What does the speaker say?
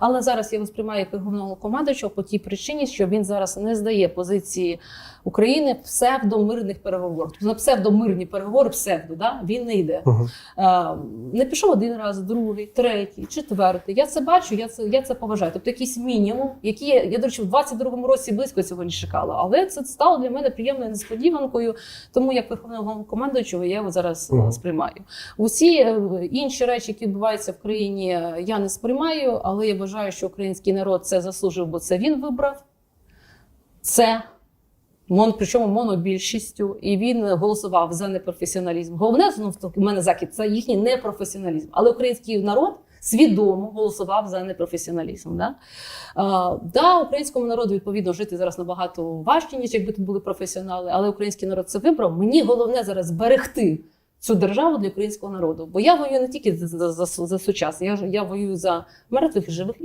Але зараз я його сприймаю як головного командуючого по тій причині, що він зараз не здає позиції України псевдомирних переговорів. Тобто на псевдомирні переговори, псевдо, да? він не йде. Мгм. Е, не пішов один раз, другий, третій, четвертий. Я це бачу, я це, я це поважаю. Тобто якийсь мінімум, який я, я до речі, в 22-му році близько цього не чекала. Але це стало для мене приємною несподіванкою, тому як верховного командуючого я його зараз е, Мгм. сприймаю. Усі е, інші речі, які відбуваються в країні, е, я не сприймаю, але я вважаю, що український народ це заслужив, бо це він вибрав. Це Мон, причому монобільшістю, і він голосував за непрофесіоналізм. Головне таки, в мене закид це їхній непрофесіоналізм. Але український народ свідомо голосував за непрофесіоналізм. Да? А, да, українському народу відповідно жити зараз набагато важче, ніж якби тут були професіонали. Але український народ це вибрав. Мені головне зараз зберегти цю державу для українського народу. Бо я воюю не тільки за, за, за, за сучасне, я, я воюю за мертвих і живих